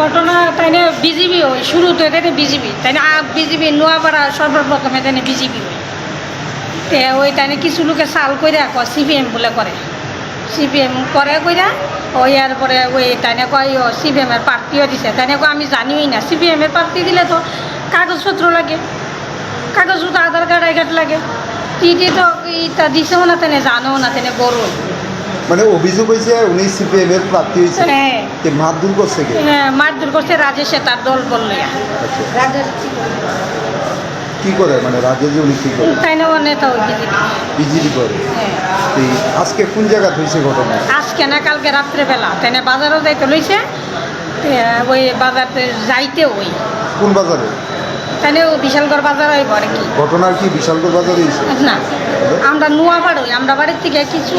ঘটনা তাই না বিজিবি ওই শুরুতে তাই বিজিবি। তাই না বিজিবি নোয়াপাড়া সর্বপ্রথমে তাই না বিজিবি তে ওই তাই কিছু লোকে চাল করে সিপিএম বলে করে। সিপিএম করে কইরা ওই পরে ওই তাই কয় সিপিএম এর প্রার্থীও দিছে। তাই কয়, আমি জানিই না, সিপিএম এর প্রার্থী দিলে তো কাগজপত্র লাগে। কাগজপত্র, আধার কার্ড, আই কার্ড লাগে। টিটি তো ইটা দিছেও না তেনে জানেও না তেনে বড় মানে অভিযোগ হয়েছে উনি সিপিএম এর প্রার্থী হয়েছে। হ্যাঁ। তে মারধর করছে কে? হ্যাঁ, মারধর করছে রাজেশে তার দল বললে। আচ্ছা। কি করে? মানে রাজেশ উনি কি করে? তাই না নেতা ওই বিজেপি। করে। হ্যাঁ। আজকে কোন জায়গা হয়েছে ঘটনা? আজকে না কালকে রাত্রেবেলা। তাই না বাজারও যাইতে লইছে। ওই বাজারতে যাইতে ওই। কোন বাজারে? ও বিশালগড় বাজার হইব আর কি? ঘটনার কি বিশালগড় বাজারে না আমরা নোয়া বাড়ই আমরা বাড়ির থেকে কিছু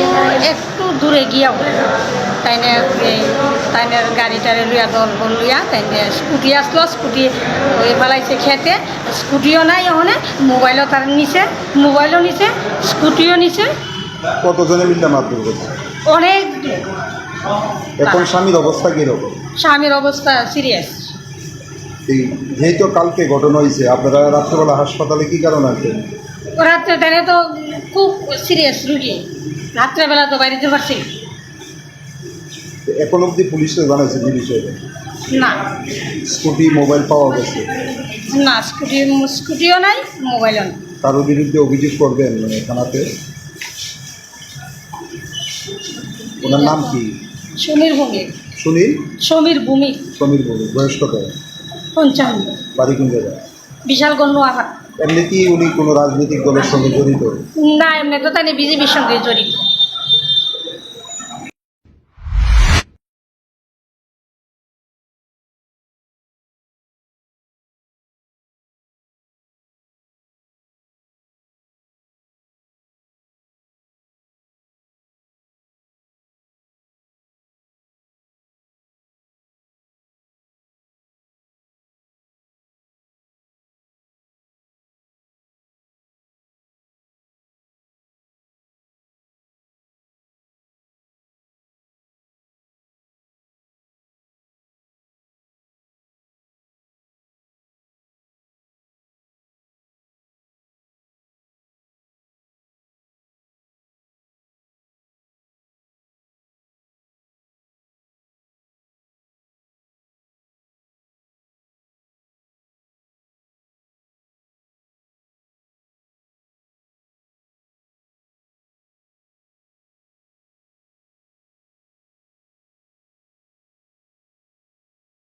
একটু দূরে গিয়াও তাই না এই তাই না গাড়িটারে লইয়া দল বল লইয়া তাইনে স্কুটি আসলো স্কুটি ওই ফেলাইছে খেতে। স্কুটিও নাই ওখানে মোবাইলও তার নিচে মোবাইলও নিচে স্কুটিও নিচে কতজনে মিললে মারধর করছে অনেক এখন স্বামীর অবস্থা কীরকম? স্বামীর অবস্থা সিরিয়াস এই যেহেতু কালকে ঘটনা হয়েছে আপনারা রাত্রেবেলা হাসপাতালে কি কারণ আসবেন রাত্রে তো খুব সিরিয়াস রুগী। রাত্রেবেলা তো পারছি না। এখন অবধি পুলিশে জানাইছে যে বিষয়টা না। স্কুটি মোবাইল পাওয়া গেছে? না স্কুটি স্কুটিও নাই মোবাইলও নাই। কারোর বিরুদ্ধে অভিযোগ করবেন মানে থানাতে? ওনার নাম কি? সমীর ভূমি সুনীল? সমীর ভূমি সমীর ভূমি বয়স কত? পঞ্চান্ন। বাড়ি কোন জায়গায়? বিশাল গণ্য আঘাত এমনি কি উনি কোনো রাজনৈতিক দলের সঙ্গে জড়িত? না এমনি তো তাই বিজেপির সঙ্গে জড়িত।